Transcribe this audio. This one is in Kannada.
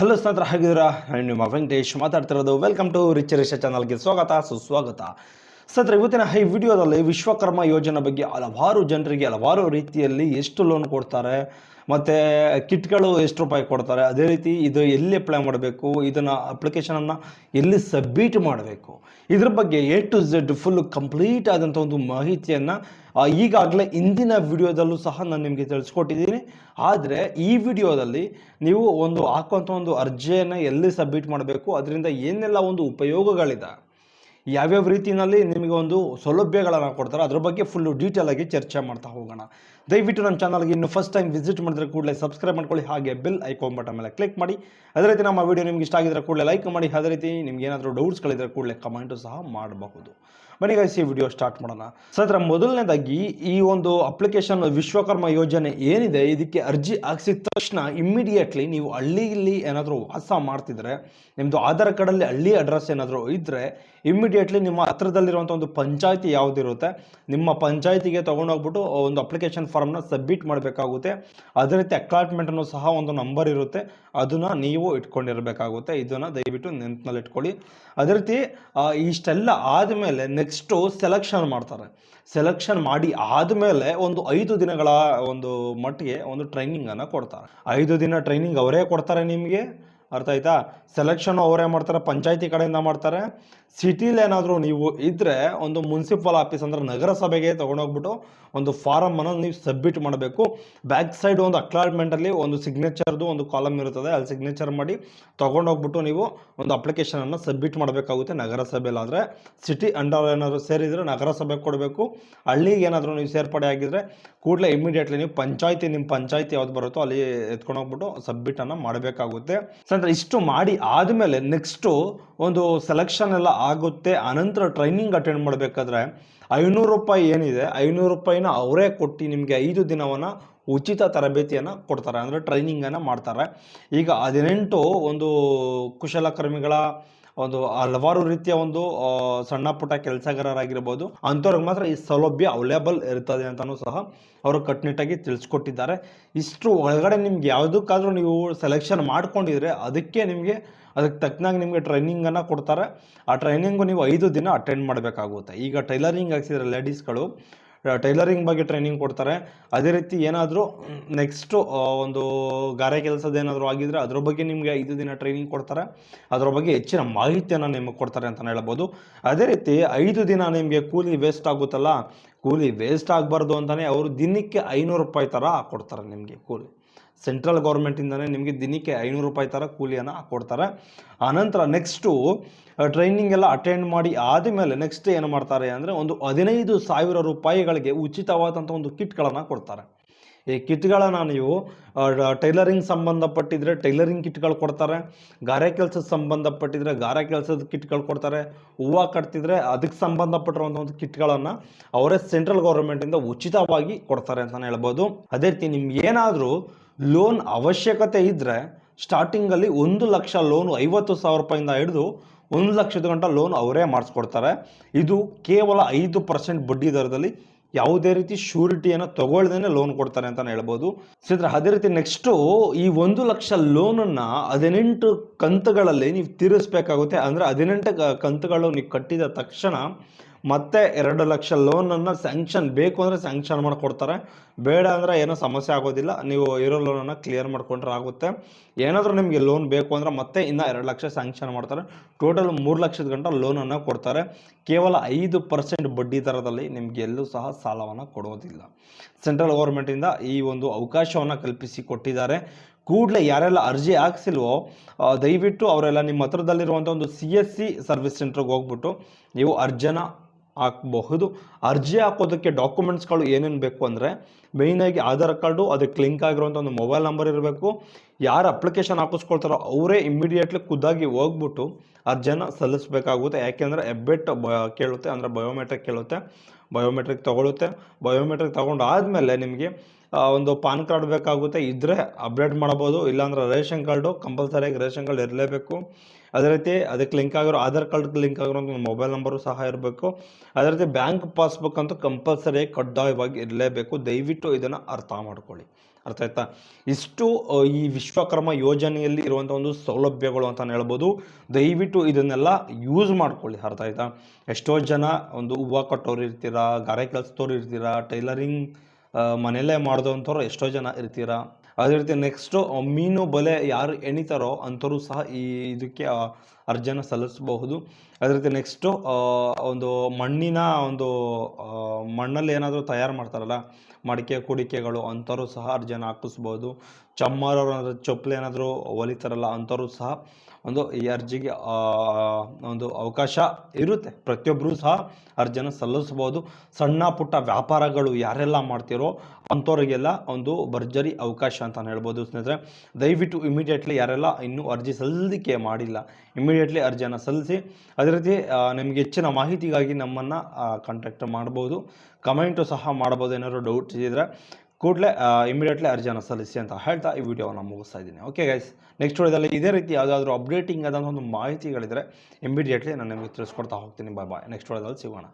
ಹಲೋ ಸ್ನೇಹಿತರ ಹಾಗಿದ್ದೀರಾ? ನಿಮ್ಮ ವೆಂಕಟೇಶ್ ಮಾತಾಡ್ತಿರೋದು. ವೆಲ್ಕಮ್ ಟು ರಿಚ್ ರಿಷ ಚಾನಲ್ಗೆ ಸ್ವಾಗತ ಸುಸ್ವಾಗತ. ಸ್ನೇಹಿತರೆ ಇವತ್ತಿನ ಈ ವಿಡಿಯೋದಲ್ಲಿ ವಿಶ್ವಕರ್ಮ ಯೋಜನೆ ಬಗ್ಗೆ ಹಲವಾರು ಜನರಿಗೆ ಹಲವಾರು ರೀತಿಯಲ್ಲಿ ಎಷ್ಟು ಲೋನ್ ಕೊಡ್ತಾರೆ, ಮತ್ತು ಕಿಟ್ಗಳು ಎಷ್ಟು ರೂಪಾಯಿ ಕೊಡ್ತಾರೆ, ಅದೇ ರೀತಿ ಇದು ಎಲ್ಲಿ ಅಪ್ಲೈ ಮಾಡಬೇಕು, ಇದನ್ನು ಅಪ್ಲಿಕೇಶನನ್ನು ಎಲ್ಲಿ ಸಬ್ಮಿಟ್ ಮಾಡಬೇಕು, ಇದ್ರ ಬಗ್ಗೆ A to Z full complete ಆದಂಥ ಒಂದು ಮಾಹಿತಿಯನ್ನು ಈಗಾಗಲೇ ಇಂದಿನ ವಿಡಿಯೋದಲ್ಲೂ ಸಹ ನಾನು ನಿಮಗೆ ತಿಳಿಸ್ಕೊಟ್ಟಿದ್ದೀನಿ. ಆದರೆ ಈ ವಿಡಿಯೋದಲ್ಲಿ ನೀವು ಒಂದು ಹಾಕುವಂಥ ಒಂದು ಅರ್ಜಿಯನ್ನು ಎಲ್ಲಿ ಸಬ್ಮಿಟ್ ಮಾಡಬೇಕು, ಅದರಿಂದ ಏನೆಲ್ಲ ಒಂದು ಉಪಯೋಗಗಳಿದೆ ಯಾವ್ಯಾವ ರೀತಿಯಲ್ಲಿ ನಿಮಗೆ ಒಂದು ಸೌಲಭ್ಯಗಳನ್ನು ಕೊಡ್ತಾರೆ ಅದ್ರ ಬಗ್ಗೆ ಫುಲ್ಲು ಡೀಟೇಲಾಗಿ ಚರ್ಚೆ ಮಾಡ್ತಾ ಹೋಗೋಣ. ದಯವಿಟ್ಟು ನಮ್ಮ ಚಾನಲ್ಗೆ ಇನ್ನು ಫಸ್ಟ್ ಟೈಮ್ ವಿಸಿಟ್ ಮಾಡಿದ್ರೆ ಕೂಡಲೇ ಸಬ್ಸ್ಕ್ರೈಬ್ ಮಾಡ್ಕೊಳ್ಳಿ, ಹಾಗೆ ಬೆಲ್ ಐಕಾನ್ ಬಟನ್ ಮೇಲೆ ಕ್ಲಿಕ್ ಮಾಡಿ. ಅದೇ ರೀತಿ ನಮ್ಮ ವಿಡಿಯೋ ನಿಮ್ಗೆ ಇಷ್ಟ ಆಗಿದ್ರೆ ಕೂಡಲೇ ಲೈಕ್ ಮಾಡಿ, ಅದೇ ರೀತಿ ನಿಮ್ಗೆ ಏನಾದರೂ ಡೌಟ್ಸ್ಗಳಿದ್ರೆ ಕೂಡಲೇ ಕಮೆಂಟು ಸಹ ಮಾಡಬಹುದು. ಬನ್ನಿ ಈ ವಿಡಿಯೋ ಸ್ಟಾರ್ಟ್ ಮಾಡೋಣ. ಸದ್ರ ಮೊದಲನೇದಾಗಿ ಈ ಒಂದು ಅಪ್ಲಿಕೇಶನ್ ವಿಶ್ವಕರ್ಮ ಯೋಜನೆ ಏನಿದೆ, ಇದಕ್ಕೆ ಅರ್ಜಿ ಹಾಕಿಸಿದ ತಕ್ಷಣ ಇಮ್ಮಿಡಿಯೇಟ್ಲಿ ನೀವು ಹಳ್ಳಿಯಲ್ಲಿ ಏನಾದರೂ ವಾಸ ಮಾಡ್ತಿದ್ರೆ ನಿಮ್ಮದು ಆಧಾರ್ ಕಾರ್ಡಲ್ಲಿ ಹಳ್ಳಿ ಅಡ್ರೆಸ್ ಏನಾದರೂ ಇದ್ದರೆ ಇಮ್ಮಿಡಿಯೇಟ್ಲಿ ನಿಮ್ಮ ಹತ್ರದಲ್ಲಿರುವಂಥ ಒಂದು ಪಂಚಾಯತಿ ಯಾವುದಿರುತ್ತೆ, ನಿಮ್ಮ ಪಂಚಾಯತಿಗೆ ತೊಗೊಂಡೋಗ್ಬಿಟ್ಟು ಒಂದು ಅಪ್ಲಿಕೇಶನ್ ಫಾರ್ಮ್ನ ಸಬ್ಮಿಟ್ ಮಾಡಬೇಕಾಗುತ್ತೆ. ಅದೇ ರೀತಿ ಅಕ್ಲಾಟ್ಮೆಂಟನ್ನು ಸಹ ಒಂದು ನಂಬರ್ ಇರುತ್ತೆ. ಅದನ್ನು ನೀವು ಇಟ್ಕೊಂಡಿರಬೇಕಾಗುತ್ತೆ. ಇದನ್ನು ದಯವಿಟ್ಟು ನೆನಪಿನಲ್ಲಿ ಇಟ್ಕೊಳ್ಳಿ. ಅದೇ ರೀತಿ ಇಷ್ಟೆಲ್ಲ ಆದಮೇಲೆ ನೆಕ್ಸ್ಟು ಸೆಲೆಕ್ಷನ್ ಮಾಡ್ತಾರೆ. ಸೆಲೆಕ್ಷನ್ ಮಾಡಿ ಆದಮೇಲೆ ಒಂದು ಐದು ದಿನಗಳ ಒಂದು ಮಟ್ಟಿಗೆ ಒಂದು ಟ್ರೈನಿಂಗನ್ನು ಕೊಡ್ತಾರೆ. ಐದು ದಿನ ಟ್ರೈನಿಂಗ್ ಅವರೇ ಕೊಡ್ತಾರೆ ನಿಮಗೆ. ಅರ್ಥ ಆಯ್ತಾ? ಸೆಲೆಕ್ಷನ್ ಅವರೇ ಮಾಡ್ತಾರೆ, ಪಂಚಾಯತಿ ಕಡೆಯಿಂದ ಮಾಡ್ತಾರೆ. ಸಿಟಿಲಿ ಏನಾದರೂ ನೀವು ಇದ್ದರೆ ಒಂದು ಮುನ್ಸಿಪಲ್ ಆಫೀಸ್ ಅಂದರೆ ನಗರಸಭೆಗೆ ತೊಗೊಂಡೋಗ್ಬಿಟ್ಟು ಒಂದು ಫಾರಮನ್ನು ನೀವು ಸಬ್ಮಿಟ್ ಮಾಡಬೇಕು. ಬ್ಯಾಕ್ ಸೈಡ್ ಒಂದು ಅಕ್ಲಾಟ್ಮೆಂಟಲ್ಲಿ ಒಂದು ಸಿಗ್ನೇಚರ್ದು ಒಂದು ಕಾಲಮ್ ಇರುತ್ತದೆ, ಅಲ್ಲಿ ಸಿಗ್ನೇಚರ್ ಮಾಡಿ ತೊಗೊಂಡೋಗ್ಬಿಟ್ಟು ನೀವು ಒಂದು ಅಪ್ಲಿಕೇಶನನ್ನು ಸಬ್ಮಿಟ್ ಮಾಡಬೇಕಾಗುತ್ತೆ ನಗರಸಭೆಯಲ್ಲಾದರೆ ಸಿಟಿ ಅಂಡರ್ ಏನಾದರೂ ಸೇರಿದರೆ ನಗರಸಭೆ ಕೊಡಬೇಕು. ಹಳ್ಳಿಗೆ ಏನಾದರೂ ನೀವು ಸೇರ್ಪಡೆ ಆಗಿದ್ರೆ ಕೂಡಲೇ ಇಮಿಡಿಯೇಟ್ಲಿ ನೀವು ಪಂಚಾಯತಿ ನಿಮ್ಮ ಪಂಚಾಯತಿ ಯಾವ್ದು ಬರುತ್ತೋ ಅಲ್ಲಿ ಎತ್ಕೊಂಡೋಗ್ಬಿಟ್ಟು ಸಬ್ಮಿಟನ್ನು ಮಾಡಬೇಕಾಗುತ್ತೆ. ಅಂದರೆ ಇಷ್ಟು ಮಾಡಿ ಆದಮೇಲೆ ನೆಕ್ಸ್ಟು ಒಂದು ಸೆಲೆಕ್ಷನ್ ಎಲ್ಲ ಆಗುತ್ತೆ. ಅನಂತರ ಟ್ರೈನಿಂಗ್ ಅಟೆಂಡ್ ಮಾಡಬೇಕಾದ್ರೆ ಐನೂರು ರೂಪಾಯಿ ಏನಿದೆ, ಐನೂರು ರೂಪಾಯಿನ ಅವರೇ ಕೊಟ್ಟು ನಿಮಗೆ ಐದು ದಿನವನ್ನು ಉಚಿತ ತರಬೇತಿಯನ್ನು ಕೊಡ್ತಾರೆ. ಅಂದರೆ ಟ್ರೈನಿಂಗನ್ನು ಮಾಡ್ತಾರೆ. ಈಗ ಹದಿನೆಂಟು ಒಂದು ಕುಶಲಕರ್ಮಿಗಳ ಒಂದು ಹಲವಾರು ರೀತಿಯ ಒಂದು ಸಣ್ಣ ಪುಟ್ಟ ಕೆಲಸಗಾರರಾಗಿರ್ಬೋದು, ಅಂಥವ್ರಿಗೆ ಮಾತ್ರ ಈ ಸೌಲಭ್ಯ ಅವೈಲೇಬಲ್ ಇರ್ತದೆ ಅಂತಲೂ ಸಹ ಅವರು ಕಟ್ಟುನಿಟ್ಟಾಗಿ ತಿಳಿಸ್ಕೊಟ್ಟಿದ್ದಾರೆ. ಇಷ್ಟು ಒಳಗಡೆ ನಿಮ್ಗೆ ಯಾವುದಕ್ಕಾದರೂ ನೀವು ಸೆಲೆಕ್ಷನ್ ಮಾಡ್ಕೊಂಡಿದ್ರೆ ಅದಕ್ಕೆ ನಿಮಗೆ, ಅದಕ್ಕೆ ತಕ್ಕನಾಗಿ ನಿಮಗೆ ಟ್ರೈನಿಂಗನ್ನು ಕೊಡ್ತಾರೆ. ಆ ಟ್ರೈನಿಂಗು ನೀವು ಐದು ದಿನ ಅಟೆಂಡ್ ಮಾಡಬೇಕಾಗುತ್ತೆ. ಈಗ ಟೈಲರಿಂಗ್ ಹಾಕ್ಸಿದ್ರೆ ಲೇಡೀಸ್ಗಳು ಟೈಲರಿಂಗ್ ಬಗ್ಗೆ ಟ್ರೈನಿಂಗ್ ಕೊಡ್ತಾರೆ. ಅದೇ ರೀತಿ ಏನಾದರೂ ನೆಕ್ಸ್ಟು ಒಂದು ಗಾರೆ ಕೆಲಸದ ಏನಾದರೂ ಆಗಿದ್ರೆ ಅದ್ರ ಬಗ್ಗೆ ನಿಮಗೆ ಐದು ದಿನ ಟ್ರೈನಿಂಗ್ ಕೊಡ್ತಾರೆ. ಅದರ ಬಗ್ಗೆ ಹೆಚ್ಚಿನ ಮಾಹಿತಿಯನ್ನು ನಿಮಗೆ ಕೊಡ್ತಾರೆ ಅಂತಲೇ ಹೇಳ್ಬೋದು. ಅದೇ ರೀತಿ ಐದು ದಿನ ನಿಮಗೆ ಕೂಲಿ ವೇಸ್ಟ್ ಆಗುತ್ತಲ್ಲ, ಕೂಲಿ ವೇಸ್ಟ್ ಆಗಬಾರ್ದು ಅಂತಲೇ ಅವರು ದಿನಕ್ಕೆ ಐನೂರು ರೂಪಾಯಿ ಥರ ಕೊಡ್ತಾರೆ ನಿಮಗೆ ಕೂಲಿ. ಸೆಂಟ್ರಲ್ ಗೌರ್ಮೆಂಟಿಂದನೇ ನಿಮಗೆ ದಿನಕ್ಕೆ ಐನೂರು ರೂಪಾಯಿ ಥರ ಕೂಲಿಯನ್ನು ಕೊಡ್ತಾರೆ. ಆನಂತರ ನೆಕ್ಸ್ಟು ಟ್ರೈನಿಂಗ್ ಎಲ್ಲ ಅಟೆಂಡ್ ಮಾಡಿ ಆದಮೇಲೆ ನೆಕ್ಸ್ಟ್ ಏನು ಮಾಡ್ತಾರೆ ಅಂದರೆ ಒಂದು ಹದಿನೈದು ಸಾವಿರ ರೂಪಾಯಿಗಳಿಗೆ ಉಚಿತವಾದಂಥ ಒಂದು ಕಿಟ್ಗಳನ್ನು ಕೊಡ್ತಾರೆ. ಈ ಕಿಟ್ಗಳನ್ನು ನೀವು ಟೈಲರಿಂಗ್ ಸಂಬಂಧಪಟ್ಟಿದ್ರೆ ಟೈಲರಿಂಗ್ ಕಿಟ್ಗಳು ಕೊಡ್ತಾರೆ. ಗಾರೆ ಕೆಲಸದ ಸಂಬಂಧಪಟ್ಟಿದ್ರೆ ಗಾರೆ ಕೆಲಸದ ಕಿಟ್ಗಳು ಕೊಡ್ತಾರೆ. ಹೂವು ಕಟ್ತಿದ್ರೆ ಅದಕ್ಕೆ ಸಂಬಂಧಪಟ್ಟಿರುವಂಥ ಒಂದು ಕಿಟ್ಗಳನ್ನು ಅವರೇ ಸೆಂಟ್ರಲ್ ಗೌರ್ಮೆಂಟಿಂದ ಉಚಿತವಾಗಿ ಕೊಡ್ತಾರೆ ಅಂತಲೇ ಹೇಳ್ಬೋದು. ಅದೇ ರೀತಿ ನಿಮ್ಗೆ ಏನಾದರೂ ಲೋನ್ ಅವಶ್ಯಕತೆ ಇದ್ದರೆ ಸ್ಟಾರ್ಟಿಂಗಲ್ಲಿ ಒಂದು ಲಕ್ಷ ಲೋನು ಐವತ್ತು ಸಾವಿರ ರೂಪಾಯಿಂದ ಹಿಡಿದು ಒಂದು ಲಕ್ಷದ ಗಂಟ ಲೋನ್ ಅವರೇ ಮಾಡಿಸ್ಕೊಡ್ತಾರೆ. ಇದು ಕೇವಲ ಐದು ಪರ್ಸೆಂಟ್ ಬಡ್ಡಿ ದರದಲ್ಲಿ ಯಾವುದೇ ರೀತಿ ಶ್ಯೂರಿಟಿಯನ್ನು ತಗೊಳ್ದೇನೆ ಲೋನ್ ಕೊಡ್ತಾರೆ ಅಂತಲೇ ಹೇಳ್ಬೋದು. ಸ್ನೇಹಿತರೆ, ಅದೇ ರೀತಿ ನೆಕ್ಸ್ಟು ಈ ಒಂದು ಲಕ್ಷ ಲೋನನ್ನು ಹದಿನೆಂಟು ಕಂತುಗಳಲ್ಲಿ ನೀವು ತೀರಿಸ್ಬೇಕಾಗುತ್ತೆ. ಅಂದರೆ ಹದಿನೆಂಟು ಕಂತುಗಳು ನೀವು ಕಟ್ಟಿದ ತಕ್ಷಣ ಮತ್ತೆ ಎರಡು ಲಕ್ಷ ಲೋನನ್ನು ಸ್ಯಾಂಕ್ಷನ್ ಬೇಕು ಅಂದರೆ ಸ್ಯಾಂಕ್ಷನ್ ಮಾಡಿಕೊಡ್ತಾರೆ. ಬೇಡ ಅಂದರೆ ಏನೂ ಸಮಸ್ಯೆ ಆಗೋದಿಲ್ಲ. ನೀವು ಇರೋ ಲೋನನ್ನು ಕ್ಲಿಯರ್ ಮಾಡ್ಕೊಂಡ್ರೆ ಆಗುತ್ತೆ. ಏನಾದರೂ ನಿಮಗೆ ಲೋನ್ ಬೇಕು ಅಂದರೆ ಮತ್ತೆ ಇನ್ನು ಎರಡು ಲಕ್ಷ ಸ್ಯಾಂಕ್ಷನ್ ಮಾಡ್ತಾರೆ. ಟೋಟಲ್ ಮೂರು ಲಕ್ಷದ ಗಂಟ ಲೋನನ್ನು ಕೊಡ್ತಾರೆ. ಕೇವಲ ಐದು ಪರ್ಸೆಂಟ್ ಬಡ್ಡಿ ದರದಲ್ಲಿ ನಿಮಗೆ ಎಲ್ಲೂ ಸಹ ಸಾಲವನ್ನು ಕೊಡೋದಿಲ್ಲ. ಸೆಂಟ್ರಲ್ ಗೌರ್ಮೆಂಟಿಂದ ಈ ಒಂದು ಅವಕಾಶವನ್ನು ಕಲ್ಪಿಸಿ ಕೊಟ್ಟಿದ್ದಾರೆ. ಕೂಡಲೇ ಯಾರೆಲ್ಲ ಅರ್ಜಿ ಹಾಕ್ಸಿಲ್ವೋ ದಯವಿಟ್ಟು ಅವರೆಲ್ಲ ನಿಮ್ಮ ಹತ್ರದಲ್ಲಿರುವಂಥ ಒಂದು ಸಿ ಎಸ್ ಸಿ ಸರ್ವಿಸ್ ಸೆಂಟ್ರಿಗೆ ಹೋಗ್ಬಿಟ್ಟು ನೀವು ಅರ್ಜಿನ ಹಾಕಬಹುದು. ಅರ್ಜಿ ಹಾಕೋದಕ್ಕೆ ಡಾಕ್ಯುಮೆಂಟ್ಸ್ಗಳು ಏನೇನು ಬೇಕು ಅಂದರೆ ಮೇಯ್ನಾಗಿ ಆಧಾರ್ ಕಾರ್ಡು, ಅದಕ್ಕೆ ಲಿಂಕ್ ಆಗಿರುವಂಥ ಒಂದು ಮೊಬೈಲ್ ನಂಬರ್ ಇರಬೇಕು. ಯಾರು ಅಪ್ಲಿಕೇಶನ್ ಹಾಕಿಸ್ಕೊಳ್ತಾರೋ ಅವರೇ ಇಮ್ಮಿಡಿಯೇಟ್ಲಿ ಖುದ್ದಾಗಿ ಹೋಗ್ಬಿಟ್ಟು ಅರ್ಜಿಯನ್ನು ಸಲ್ಲಿಸಬೇಕಾಗುತ್ತೆ. ಯಾಕೆಂದರೆ ಎಬ್ಬೆಟ್ ಬ, ಕೇಳುತ್ತೆ, ಅಂದರೆ ಬಯೋಮೆಟ್ರಿಕ್ ಕೇಳುತ್ತೆ ಬಯೋಮೆಟ್ರಿಕ್ ತೊಗೊಳುತ್ತೆ. ಬಯೋಮೆಟ್ರಿಕ್ ತೊಗೊಂಡಾದಮೇಲೆ ನಿಮಗೆ ಒಂದು ಪಾನ್ ಕಾರ್ಡ್ ಬೇಕಾಗುತ್ತೆ. ಇದ್ದರೆ ಅಪ್ಡೇಟ್ ಮಾಡ್ಬೋದು ಇಲ್ಲಾಂದ್ರೆ ರೇಷನ್ ಕಾರ್ಡು, ಕಂಪಲ್ಸರಿಯಾಗಿ ರೇಷನ್ ಕಾರ್ಡ್ ಇರಲೇಬೇಕು. ಅದೇ ರೀತಿ ಅದಕ್ಕೆ ಲಿಂಕ್ ಆಗಿರೋ ಆಧಾರ್ ಕಾರ್ಡ್ಗೆ ಲಿಂಕ್ ಆಗಿರೋ ಮೊಬೈಲ್ ನಂಬರು ಸಹ ಇರಬೇಕು. ಅದೇ ರೀತಿ ಬ್ಯಾಂಕ್ ಪಾಸ್ಬುಕ್ ಅಂತೂ ಕಂಪಲ್ಸರಿ ಕಡ್ಡಾಯವಾಗಿ ಇರಲೇಬೇಕು. ದಯವಿಟ್ಟು ಇದನ್ನು ಅರ್ಥ ಮಾಡ್ಕೊಳ್ಳಿ. ಅರ್ಥ ಆಯ್ತಾ? ಇಷ್ಟು ಈ ವಿಶ್ವಕರ್ಮ ಯೋಜನೆಯಲ್ಲಿ ಇರುವಂಥ ಒಂದು ಸೌಲಭ್ಯಗಳು ಅಂತ ಹೇಳ್ಬೋದು. ದಯವಿಟ್ಟು ಇದನ್ನೆಲ್ಲ ಯೂಸ್ ಮಾಡ್ಕೊಳ್ಳಿ. ಅರ್ಥ ಆಯ್ತಾ? ಎಷ್ಟೋ ಜನ ಒಂದು ಹೂವು ಕಟ್ಟೋರು ಇರ್ತೀರಾ, ಗಾರೆ ಕೆಲಸದವ್ರು ಇರ್ತೀರಾ, ಟೈಲರಿಂಗ್ ಮನೆಯಲ್ಲೇ ಮಾಡಿದಂಥವ್ರು ಎಷ್ಟೋ ಜನ ಇರ್ತೀರಾ. ಅದೇ ರೀತಿ ನೆಕ್ಸ್ಟು ಮೀನು ಬಲೆ ಯಾರು ಎಣಿತಾರೋ ಅಂಥವ್ರು ಸಹ ಈ ಇದಕ್ಕೆ ಅರ್ಜಿಯನ್ನು ಸಲ್ಲಿಸಬಹುದು. ಅದೇ ರೀತಿ ನೆಕ್ಸ್ಟು ಒಂದು ಮಣ್ಣಿನ ಒಂದು ಮಣ್ಣಲ್ಲಿ ಏನಾದರೂ ತಯಾರು ಮಾಡ್ತಾರಲ್ಲ, ಮಡಿಕೆ, ಕುಡಿಕೆಗಳು, ಅಂಥವ್ರು ಸಹ ಅರ್ಜಿಯನ್ನು ಹಾಕಿಸ್ಬೋದು ಚಮ್ಮಾರವ್ರು ಏನಾದರೂ ಚಪ್ಪಲಿ ಏನಾದರೂ ಹೊಲಿತಾರಲ್ಲ, ಅಂಥವ್ರು ಸಹ ಒಂದು ಈ ಅರ್ಜಿಗೆ ಒಂದು ಅವಕಾಶ ಇರುತ್ತೆ. ಪ್ರತಿಯೊಬ್ಬರೂ ಸಹ ಅರ್ಜಿಯನ್ನು ಸಲ್ಲಿಸ್ಬೋದು ಸಣ್ಣ ಪುಟ್ಟ ವ್ಯಾಪಾರಗಳು ಯಾರೆಲ್ಲ ಮಾಡ್ತಿರೋ ಅಂಥವ್ರಿಗೆಲ್ಲ ಒಂದು ಭರ್ಜರಿ ಅವಕಾಶ ಅಂತ ಹೇಳ್ಬೋದು ಸ್ನೇಹಿತರೆ. ದಯವಿಟ್ಟು ಇಮಿಡಿಯೇಟ್ಲಿ ಯಾರೆಲ್ಲ ಇನ್ನೂ ಅರ್ಜಿ ಸಲ್ಲಿಕೆ ಮಾಡಿಲ್ಲ ಇಮಿಡಿಯೇಟ್ಲಿ ಅರ್ಜಿಯನ್ನು ಸಲ್ಲಿಸಿ, ಅದೇ ರೀತಿ ನಿಮಗೆ ಹೆಚ್ಚಿನ ಮಾಹಿತಿಗಾಗಿ ನಮ್ಮನ್ನು ಕಾಂಟ್ಯಾಕ್ಟ್ ಮಾಡ್ಬೋದು. ಕಮೆಂಟು ಸಹ ಮಾಡ್ಬೋದು, ಏನಾದರೂ ಡೌಟ್ಸ್ ಇದ್ದರೆ ಕೂಡಲೇ ಇಮಿಡಿಯೇಟ್ಲಿ ಅರ್ಜಿಯನ್ನು ಸಲ್ಲಿಸಿ ಅಂತ ಹೇಳ್ತಾ ಈ ವಿಡಿಯೋವನ್ನು ಮುಗಿಸ್ತಾ ಇದ್ದೀನಿ. ಓಕೆ ಗೈಸ್ ನೆಕ್ಸ್ಟ್ ವಿಡಿಯೋದಲ್ಲಿ ಇದೇ ರೀತಿ ಯಾವುದಾದ್ರೂ ಅಪ್ಡೇಟಿಂಗ್ ಆದಂಥ ಒಂದು ಮಾಹಿತಿಗಳಿದ್ರೆ ಇಮಿಡಿಯೇಟ್ಲಿ ನಾನು ನಿಮಗೆ ತಿಳಿಸ್ಕೊಡ್ತಾ ಹೋಗ್ತೀನಿ. ಬಾಯ್ ಬಾಯ್ ನೆಕ್ಸ್ಟ್ ವಿಡಿಯೋದಲ್ಲಿ ಸಿಗೋಣ.